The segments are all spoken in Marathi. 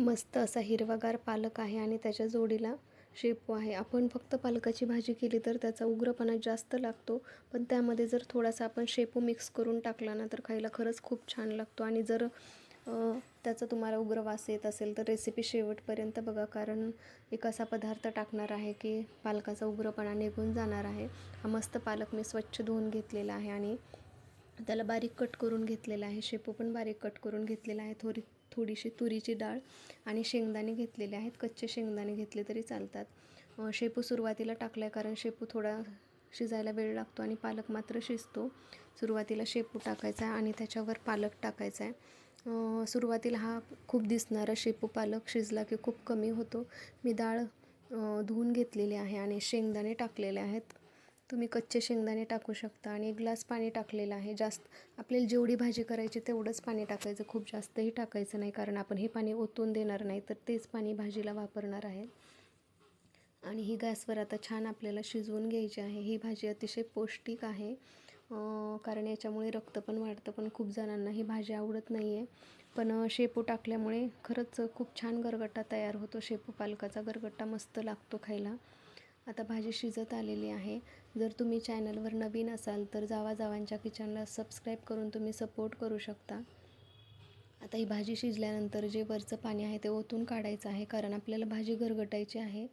मस्त असा हिरवागार पालक आहे आणि त्याच्या जोडीला शेपू आहे. आपण फक्त पालकाची भाजी केली तर त्याचा उग्रपणा जास्त लागतो पण त्यामध्ये जर थोडासा आपण शेपू मिक्स करून टाकला ना तर खायला खरंच खूप छान लागतो. आणि जर त्याचा तुम्हाला उग्र वास येत असेल तर रेसिपी शेवटपर्यंत बघा. कारण एक असा पदार्थ टाकणार आहे की पालकाचा उग्रपणा निघून जाणार आहे. हा मस्त पालक मी स्वच्छ धुवून घेतलेला आहे आणि त्याला बारीक कट करून घेतलेला आहे. शेपू पण बारीक कट करून घेतलेला आहे. थोडी थोडीशी तुरीची डाळ आणि शेंगदाणे घेतलेले आहेत. कच्चे शेंगदाणे घेतले तरी चालतात. शेपू सुरुवातीला टाकला आहे कारण शेपू थोडा शिजायला वेळ लागतो आणि पालक मात्र शिजतो. सुरुवातीला शेपू टाकायचा आहे आणि त्याच्यावर पालक टाकायचा आहे. सुरुवातीला हा खूप दिसणारा शेपू पालक शिजला की खूप कमी होतो. मी डाळ धुवून घेतलेली आहे आणि शेंगदाणे टाकलेले आहेत. तुम्ही कच्चे शेंगदाणे टाकू शकता आणि एक ग्लास पाणी टाकलेलं आहे. जास्त आपल्याला जेवढी भाजी करायची तेवढंच पाणी टाकायचं. खूप जास्तही टाकायचं नाही कारण आपण हे पाणी ओतून देणार नाही तर तेच पाणी भाजीला वापरणार आहे. आणि ही गॅसवर आता छान आपल्याला शिजवून घ्यायची आहे. ही भाजी अतिशय पौष्टिक आहे कारण याच्यामुळे रक्त पण वाढतं. पण खूप जणांना ही भाजी आवडत नाही आहे पण शेपू टाकल्यामुळे खरंच खूप छान गरगट्टा तयार होतो. शेपू पालकाचा गरगट्टा मस्त लागतो खायला. आता भाजी शिजत आलेली आहे. जर तुम्ही चॅनलवर नवीन असाल तर जावा जावांच्या किचनला सबस्क्राईब करून तुम्ही सपोर्ट करू शकता. आता ही भाजी शिजल्यानंतर जे वरचं पाणी आहे ते ओतून काढायचं आहे कारण आपल्याला भाजी गरगटायची आहे.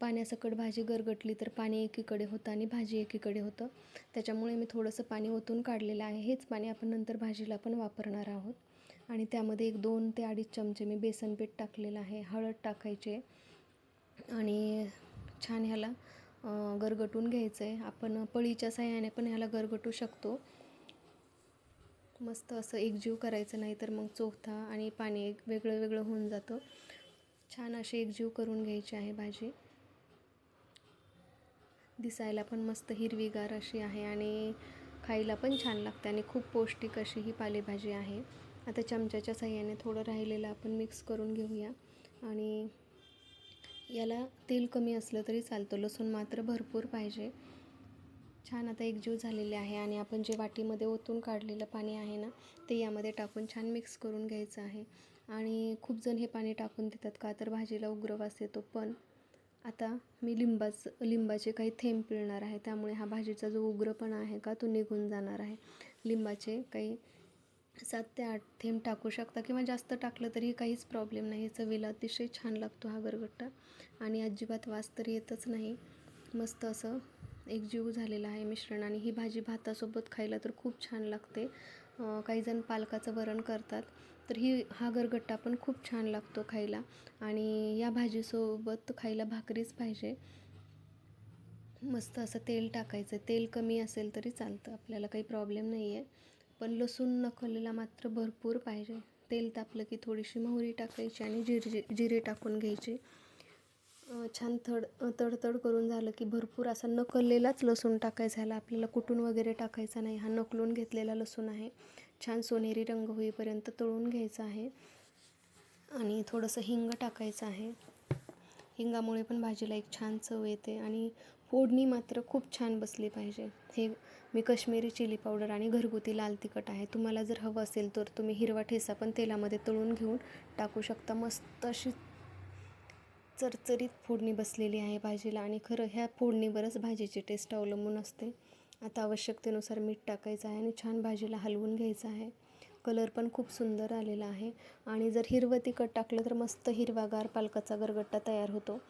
पाण्यासकट भाजी गरगटली तर पाणी एकीकडे होतं आणि भाजी एकीकडे होतं. त्याच्यामुळे मी थोडंसं पाणी ओतून काढलेलं आहे. हेच पाणी आपण नंतर भाजीला पण वापरणार आहोत. आणि त्यामध्ये एक दोन ते अडीच चमचे मी बेसन पीठ टाकलेलं आहे. हळद टाकायचे. आणि छान ह्याला गरगटून घ्यायचं आहे आपण पळीच्या साह्याने पण ह्याला गरगटू शकतो. मस्त असं एकजीव करायचं नाही तर मग चोथा आणि पाणी एक वेगळं वेगळं होऊन जातं. छान अशी एकजीव करून घ्यायची आहे भाजी. दिसायला पण मस्त हिरवीगार अशी आहे आणि खायला पण छान लागते आणि खूप पौष्टिक अशी ही पालेभाजी आहे. आता चमच्याच्या साह्याने थोडं राहिलेलं आपण मिक्स करून घेऊया आणि याला तेल कमी असलं तरी चालतं. लसूण मात्र भरपूर पाहिजे. छान आता एकजीव झालेले आहे आणि आपण जे वाटीमध्ये ओतून काढलेलं पाणी आहे ना ते यामध्ये टाकून छान मिक्स करून घ्यायचं आहे. आणि खूप जण हे पाणी टाकून देतात. का तर भाजीला उग्रवास येतो. पण आता मी लिंबाचं लिंबाचे काही थेंब पिळणार आहे. त्यामुळे हा भाजीचा जो उग्रपणा आहे का तो निघून जाणार आहे. लिंबाचे काही सात ते आठ थेंब टाकू शकता किंवा जास्त टाकलं तरी काहीच प्रॉब्लेम नाही. चवीला अतिशय छान लागतो हा गरगट्टा. आणि अजिबात वास तर येतच नाही. मस्त असं एकजीव झालेला आहे मिश्रण आणि ही भाजी भातासोबत खायला तर खूप छान लागते. काहीजण काही जण पालकाचं वरण करतात तर ही हा गरगट्टा पण खूप छान लागतो खायला. आणि या भाजीसोबत खायला भाकरीच पाहिजे. मस्त असं तेल टाकायचं. तेल कमी असेल तरी चालतं. आपल्याला काही प्रॉब्लेम नाही आहे पण लसूण नकलेला मात्र भरपूर पाहिजे. तेल तापलं की थोडीशी मोहरी टाकायची आणि जिरे जिरे टाकून घ्यायची. छान थड तडतड करून झालं की भरपूर असा नकललेलाच लसूण टाकायचा ह्याला. आपल्याला कुटून वगैरे टाकायचा नाही. हा नकलून घेतलेला लसूण आहे. छान सोनेरी रंग होईपर्यंत तळून घ्यायचा आहे. आणि थोडंसं हिंग टाकायचं आहे. हिंगामुळे पण भाजीला एक छान चव येते आणि फोडणी मात्र खूप छान बसली पाहिजे. हे मी कश्मीरी चिली पावडर आणि घरगुती लाल तिखट आहे. तुम्हाला जर हवं असेल तर तुम्ही हिरवा ठेसा पण तेलामध्ये तळून घेऊन टाकू शकता. मस्त अशी चरचरीत फोडणी बसलेली आहे भाजीला आणि खरं ह्या फोडणीवरच भाजीची टेस्ट अवलंबून असते. आता आवश्यकतेनुसार मीठ टाकायचं आहे आणि छान भाजीला हलवून घ्यायचं आहे. कलर पण खूप सुंदर आलेला आहे. आणि जर हिरवं तिखट टाकलं तर मस्त हिरवागार पालकाचा गरगट्टा तयार होतो.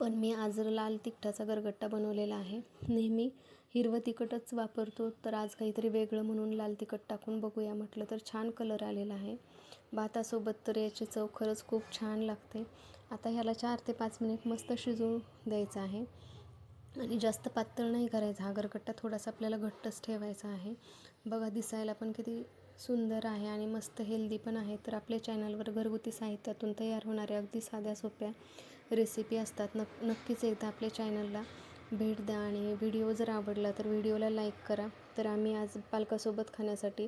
पण मी आज लाल तिखटाचा गरगट्टा बनवलेला आहे. नेहमी हिरवं तिखटच वापरतो तर आज काहीतरी वेगळं म्हणून लाल तिखट टाकून बघूया म्हटलं तर छान कलर आलेला आहे. भातासोबत तर याची चव खरंच खूप छान लागते. आता ह्याला चार ते पाच मिनिट मस्त शिजवून द्यायचं आहे. आणि जास्त पातळ नाही करायचा हा गरगट्टा थोडासा आपल्याला घट्टच ठेवायचा आहे. बघा दिसायला पण किती सुंदर आहे आणि मस्त हेल्दी पण आहे. तर आपल्या चॅनलवर घरगुती साहित्यातून तयार होणाऱ्या अगदी साध्या सोप्या रेसिपी असतात. नक नक्कीच एकदा आपल्या चॅनलला भेट द्या आणि व्हिडिओ जर आवडला तर व्हिडिओला लाईक करा. तर आम्ही आज पालकासोबत खाण्यासाठी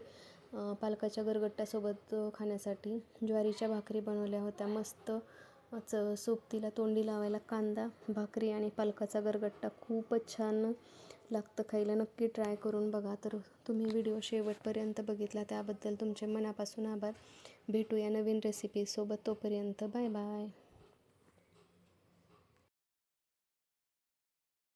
पालकाच्या गरगट्ट्यासोबत खाण्यासाठी ज्वारीच्या भाकरी बनवल्या होत्या. मस्त च सोबतीला तोंडी लावायला कांदा भाकरी आणि पालकाचा गरगट्टा खूपच छान लागतं खायला. नक्की ट्राय करून बघा. तर तुम्ही व्हिडिओ शेवटपर्यंत बघितला त्याबद्दल तुमचे मनापासून आभार. भेटूया नवीन रेसिपीसोबत तोपर्यंत. Bye bye